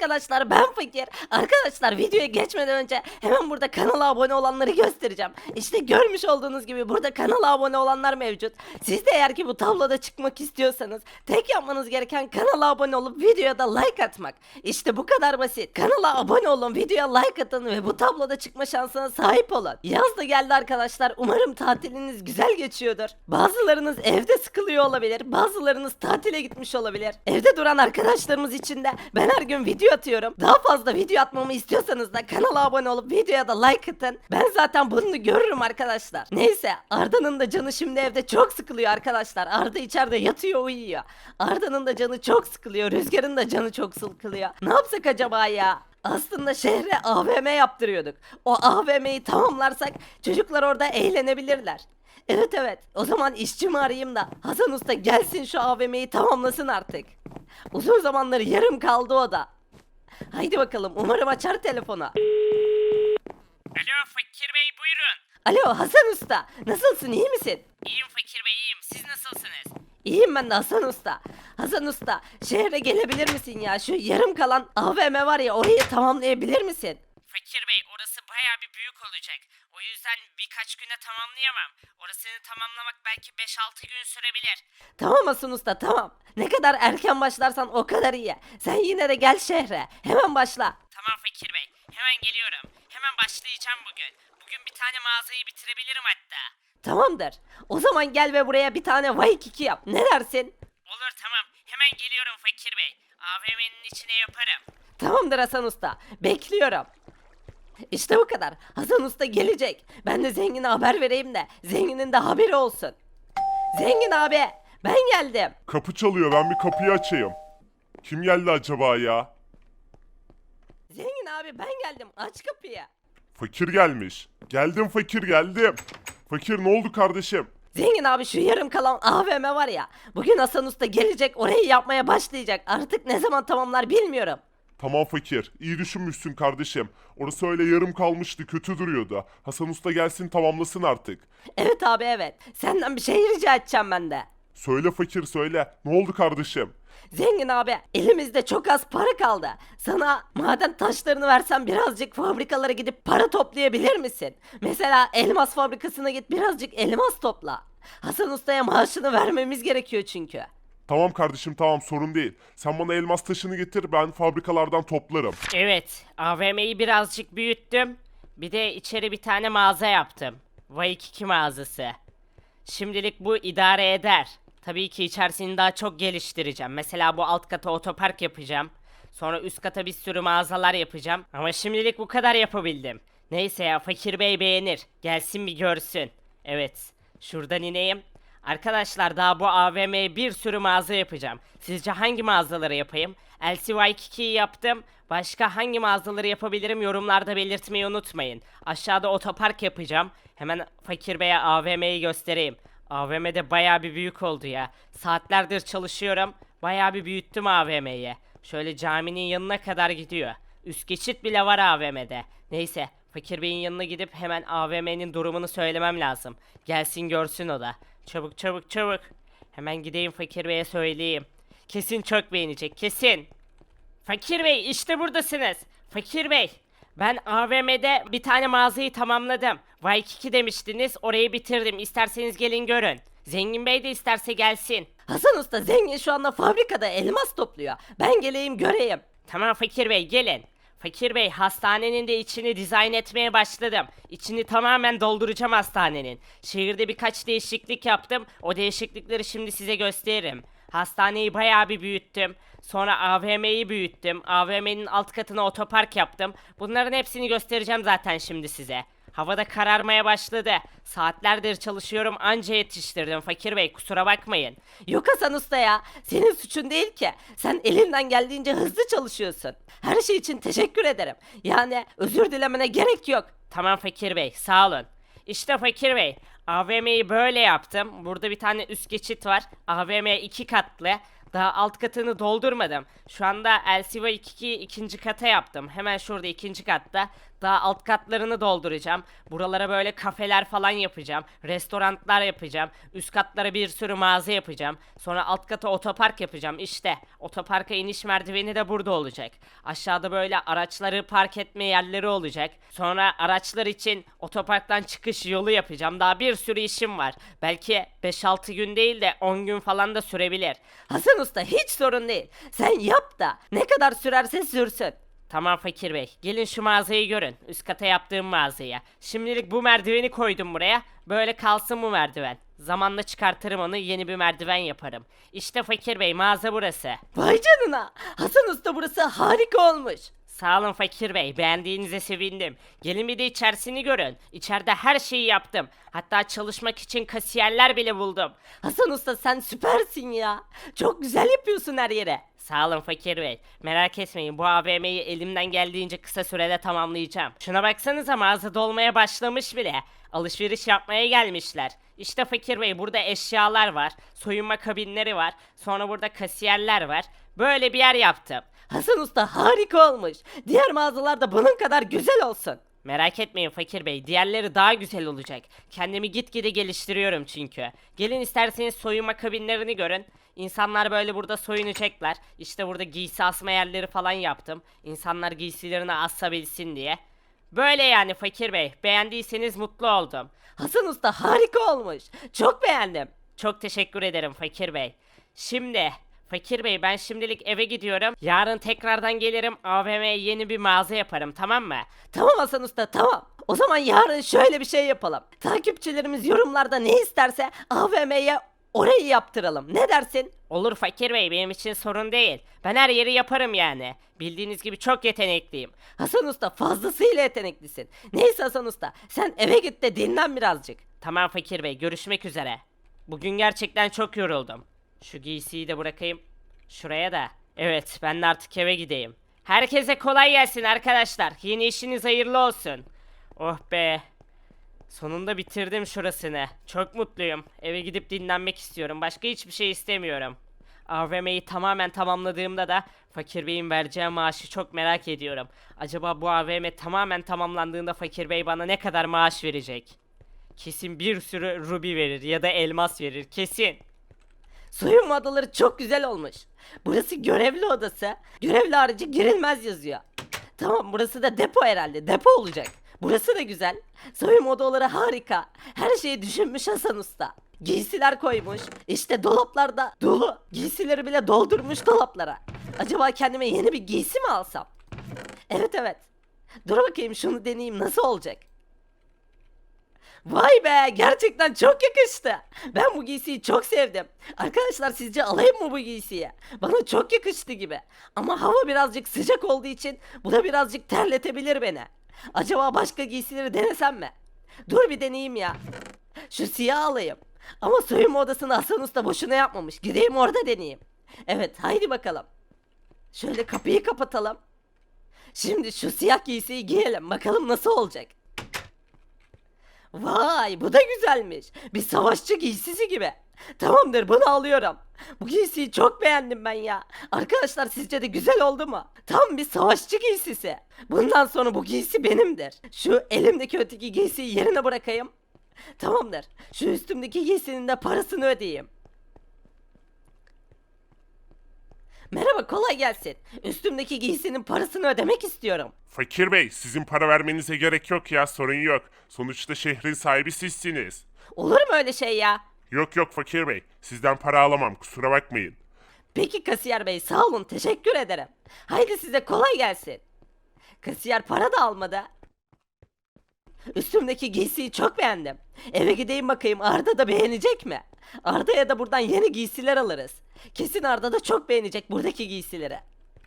arkadaşlar ben Fakir. Arkadaşlar videoya geçmeden önce hemen burada kanala abone olanları göstereceğim. İşte görmüş olduğunuz gibi burada kanala abone olanlar mevcut. Siz de eğer ki bu tabloda çıkmak istiyorsanız tek yapmanız gereken kanala abone olup videoya da like atmak. İşte bu kadar basit. Kanala abone olun, videoya like atın ve bu tabloda çıkma şansına sahip olun. Yaz da geldi arkadaşlar. Umarım tatiliniz güzel geçiyordur. Bazılarınız evde sıkılıyor olabilir. Bazılarınız tatile gitmiş olabilir. Evde duran arkadaşlarımız için de ben her gün video atıyorum. Daha fazla video atmamı istiyorsanız da kanala abone olup videoya da like atın. Ben zaten bunu görürüm arkadaşlar. Neyse Arda'nın da canı şimdi evde çok sıkılıyor arkadaşlar. Arda içeride yatıyor uyuyor. Arda'nın da canı çok sıkılıyor. Rüzgar'ın da canı çok sıkılıyor. Ne yapsak acaba ya? Aslında şehre AVM yaptırıyorduk. O AVM'yi tamamlarsak çocuklar orada eğlenebilirler. Evet evet. O zaman işçimi arayayım da Hasan Usta gelsin şu AVM'yi tamamlasın artık. Uzun zamanları yarım kaldı o da. Haydi bakalım umarım açar telefona. Alo Fakir Bey buyurun. Alo Hasan Usta nasılsın iyi misin? İyiyim Fakir Bey iyiyim. Siz nasılsınız? İyiyim ben de Hasan Usta. Hasan Usta şehre gelebilir misin ya? Şu yarım kalan AVM var ya orayı tamamlayabilir misin? Fakir Bey orası baya bir büyük olacak. O yüzden birkaç güne tamamlayamam. Orasını tamamlamak belki 5-6 gün sürebilir. Tamam Hasan Usta tamam. Ne kadar erken başlarsan o kadar iyi. Sen yine de gel şehre. Hemen başla. Tamam Fakir Bey hemen geliyorum. Hemen başlayacağım bugün. Bugün bir tane mağazayı bitirebilirim hatta. Tamamdır. O zaman gel ve buraya bir tane Waikiki yap. Ne dersin? Olur tamam hemen geliyorum Fakir Bey. AVM'nin içine yaparım. Tamamdır Hasan Usta. Bekliyorum. İşte bu kadar. Hasan Usta gelecek. Ben de zengine haber vereyim de zenginin de haberi olsun. Zengin abi ben geldim. Kapı çalıyor ben bir kapıyı açayım. Kim geldi acaba ya? Zengin abi ben geldim. Aç kapıyı. Fakir gelmiş. Geldim fakir geldim. Fakir ne oldu kardeşim? Zengin abi şu yarım kalan AVM var ya. Bugün Hasan Usta gelecek orayı yapmaya başlayacak. Artık ne zaman tamamlar bilmiyorum. Tamam fakir. iyi düşünmüşsün kardeşim. Orası öyle yarım kalmıştı kötü duruyordu. Hasan Usta gelsin tamamlasın artık. Evet abi evet. Senden bir şey rica edeceğim ben de. Söyle fakir söyle. Ne oldu kardeşim? Zengin abi elimizde çok az para kaldı. Sana maden taşlarını versem birazcık fabrikalara gidip para toplayabilir misin? Mesela elmas fabrikasına git birazcık elmas topla. Hasan Usta'ya maaşını vermemiz gerekiyor çünkü. Tamam kardeşim tamam sorun değil. Sen bana elmas taşını getir ben fabrikalardan toplarım. Evet AVM'yi birazcık büyüttüm. Bir de içeri bir tane mağaza yaptım. Waikiki mağazası. Şimdilik bu idare eder. Tabii ki içerisini daha çok geliştireceğim. Mesela bu alt kata otopark yapacağım. Sonra üst kata bir sürü mağazalar yapacağım. Ama şimdilik bu kadar yapabildim. Neyse ya Fakir Bey beğenir. Gelsin bir görsün. Evet. Şuradan ineyim. Arkadaşlar daha bu AVM'ye bir sürü mağaza yapacağım. Sizce hangi mağazaları yapayım? LCY2'yi yaptım. Başka hangi mağazaları yapabilirim yorumlarda belirtmeyi unutmayın. Aşağıda otopark yapacağım. Hemen Fakir Bey'e AVM'yi göstereyim. AVM'de baya bir büyük oldu ya. Saatlerdir çalışıyorum. Baya bir büyüttüm AVM'yi. Şöyle caminin yanına kadar gidiyor. Üst geçit bile var AVM'de. Neyse Fakir Bey'in yanına gidip hemen AVM'nin durumunu söylemem lazım. Gelsin görsün o da. Çabuk çabuk çabuk. Hemen gideyim Fakir Bey'e söyleyeyim. Kesin çok beğenecek kesin. Fakir Bey işte buradasınız. Fakir Bey. Ben AVM'de bir tane mağazayı tamamladım. Waikiki demiştiniz orayı bitirdim. İsterseniz gelin görün. Zengin Bey de isterse gelsin. Hasan Usta zengin şu anda fabrikada elmas topluyor. Ben geleyim göreyim. Tamam Fakir Bey gelin. Fakir Bey hastanenin de içini dizayn etmeye başladım. İçini tamamen dolduracağım hastanenin. Şehirde birkaç değişiklik yaptım. O değişiklikleri şimdi size gösteririm. Hastaneyi bayağı bir büyüttüm. Sonra AVM'yi büyüttüm. AVM'nin alt katına otopark yaptım. Bunların hepsini göstereceğim zaten şimdi size. Havada kararmaya başladı. Saatlerdir çalışıyorum anca yetiştirdim Fakir Bey kusura bakmayın. Yok Hasan Usta ya. Senin suçun değil ki. Sen elinden geldiğince hızlı çalışıyorsun. Her şey için teşekkür ederim. Yani özür dilemene gerek yok. Tamam Fakir Bey, sağ olun. İşte Fakir Bey, AVM'yi böyle yaptım. Burada bir tane üst geçit var. AVM iki katlı. Daha alt katını doldurmadım. Şu anda LCV 2'yi ikinci kata yaptım. Hemen şurada ikinci katta. Daha alt katlarını dolduracağım. Buralara böyle kafeler falan yapacağım. Restoranlar yapacağım. Üst katlara bir sürü mağaza yapacağım. Sonra alt kata otopark yapacağım. İşte otoparka iniş merdiveni de burada olacak. Aşağıda böyle araçları park etme yerleri olacak. Sonra araçlar için otoparktan çıkış yolu yapacağım. Daha bir sürü işim var. Belki 5-6 gün değil de 10 gün falan da sürebilir. Hasan Usta hiç sorun değil. Sen yap da ne kadar sürerse sürsün. Tamam Fakir Bey. Gelin şu mağazayı görün. Üst kata yaptığım mağazaya. Şimdilik bu merdiveni koydum buraya. Böyle kalsın bu merdiven. Zamanla çıkartırım onu yeni bir merdiven yaparım. İşte Fakir Bey mağaza burası. Vay canına. Hasan Usta burası harika olmuş. Sağ olun Fakir Bey. Beğendiğinize sevindim. Gelin bir de içerisini görün. İçeride her şeyi yaptım. Hatta çalışmak için kasiyerler bile buldum. Hasan Usta sen süpersin ya. Çok güzel yapıyorsun her yere. Sağ olun Fakir Bey. Merak etmeyin bu AVM'yi elimden geldiğince kısa sürede tamamlayacağım. Şuna baksanıza mağaza dolmaya başlamış bile. Alışveriş yapmaya gelmişler. İşte Fakir Bey burada eşyalar var. Soyunma kabinleri var. Sonra burada kasiyerler var. Böyle bir yer yaptım. Hasan Usta harika olmuş. Diğer mağazalarda bunun kadar güzel olsun. Merak etmeyin Fakir Bey, diğerleri daha güzel olacak. Kendimi gitgide geliştiriyorum çünkü. Gelin isterseniz soyunma kabinlerini görün. İnsanlar böyle burada soyunacaklar. İşte burada giysi asma yerleri falan yaptım. İnsanlar giysilerini asabilsin diye. Böyle yani Fakir Bey, beğendiyseniz mutlu oldum. Hasan Usta harika olmuş. Çok beğendim. Çok teşekkür ederim Fakir Bey. Şimdi Fakir Bey ben şimdilik eve gidiyorum. Yarın tekrardan gelirim AVM'ye yeni bir mağaza yaparım tamam mı? Tamam Hasan Usta tamam. O zaman yarın şöyle bir şey yapalım. Takipçilerimiz yorumlarda ne isterse AVM'ye orayı yaptıralım. Ne dersin? Olur Fakir Bey benim için sorun değil. Ben her yeri yaparım yani. Bildiğiniz gibi çok yetenekliyim. Hasan Usta fazlasıyla yeteneklisin. Neyse Hasan Usta sen eve git de dinlen birazcık. Tamam Fakir Bey görüşmek üzere. Bugün gerçekten çok yoruldum. Şu giysiyi de bırakayım. Şuraya da. Evet ben de artık eve gideyim. Herkese kolay gelsin arkadaşlar. Yeni işiniz hayırlı olsun. Oh be. Sonunda bitirdim şurasını. Çok mutluyum. Eve gidip dinlenmek istiyorum. Başka hiçbir şey istemiyorum. AVM'yi tamamen tamamladığımda da Fakir Bey'in vereceği maaşı çok merak ediyorum. Acaba bu AVM tamamen tamamlandığında Fakir Bey bana ne kadar maaş verecek? Kesin bir sürü ruby verir ya da elmas verir kesin. Soyunma odaları çok güzel olmuş. Burası görevli odası. Görevli harici girilmez yazıyor. Tamam burası da depo herhalde. Depo olacak. Burası da güzel. Soyunma odaları harika. Her şeyi düşünmüş Hasan Usta. Giysiler koymuş. İşte dolaplarda dolu. Giysileri bile doldurmuş dolaplara. Acaba kendime yeni bir giysi mi alsam? Evet evet. Dur bakayım şunu deneyeyim nasıl olacak? Vay be gerçekten çok yakıştı. Ben bu giysiyi çok sevdim. Arkadaşlar sizce alayım mı bu giysiyi? Bana çok yakıştı gibi. Ama hava birazcık sıcak olduğu için bu da birazcık terletebilir beni. Acaba başka giysileri denesem mi? Dur bir deneyeyim ya. Şu siyah alayım. Ama soyunma odasını Hasan Usta boşuna yapmamış. Gideyim orada deneyeyim. Evet haydi bakalım. Şöyle kapıyı kapatalım. Şimdi şu siyah giysiyi giyelim. Bakalım nasıl olacak. Vay bu da güzelmiş. Bir savaşçı giysisi gibi. Tamamdır bunu alıyorum. Bu giysiyi çok beğendim ben ya. Arkadaşlar sizce de güzel oldu mu? Tam bir savaşçı giysisi. Bundan sonra bu giysi benimdir. Şu elimdeki öteki giysiyi yerine bırakayım. Tamamdır. Şu üstümdeki giysinin de parasını ödeyeyim. Merhaba kolay gelsin. Üstümdeki giysinin parasını ödemek istiyorum. Fakir Bey, sizin para vermenize gerek yok ya, sorun yok. Sonuçta şehrin sahibi sizsiniz. Olur mu öyle şey ya? Yok yok Fakir Bey, sizden para alamam, kusura bakmayın. Peki kasiyer bey sağ olun teşekkür ederim. Haydi size kolay gelsin. Kasiyer para da almadı. Üstümdeki giysiyi çok beğendim. Eve gideyim bakayım Arda da beğenecek mi? Arda'ya da buradan yeni giysiler alırız. Kesin Arda da çok beğenecek buradaki giysileri.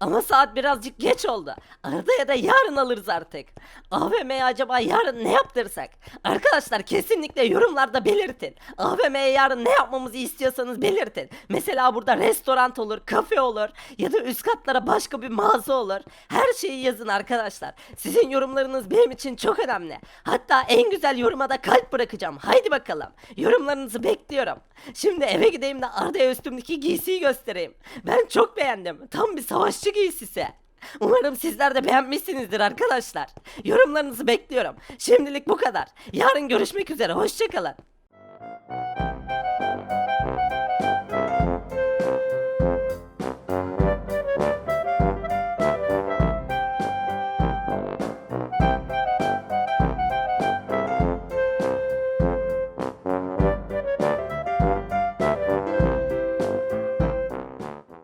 Ama saat birazcık geç oldu. Arda'ya da yarın alırız artık. AVM'ye acaba yarın ne yaptırsak? Arkadaşlar kesinlikle yorumlarda belirtin. AVM'ye yarın ne yapmamızı istiyorsanız belirtin. Mesela burada restoran olur, kafe olur ya da üst katlara başka bir mağaza olur. Her şeyi yazın arkadaşlar. Sizin yorumlarınız benim için çok önemli. Hatta en güzel yoruma da kalp bırakacağım. Haydi bakalım. Yorumlarınızı bekliyorum. Şimdi eve gideyim de Arda'ya üstümdeki giysiyi göstereyim. Ben çok beğendim. Tam bir savaşçı giysisi. Umarım sizler de beğenmişsinizdir arkadaşlar. Yorumlarınızı bekliyorum. Şimdilik bu kadar. Yarın görüşmek üzere. Hoşçakalın.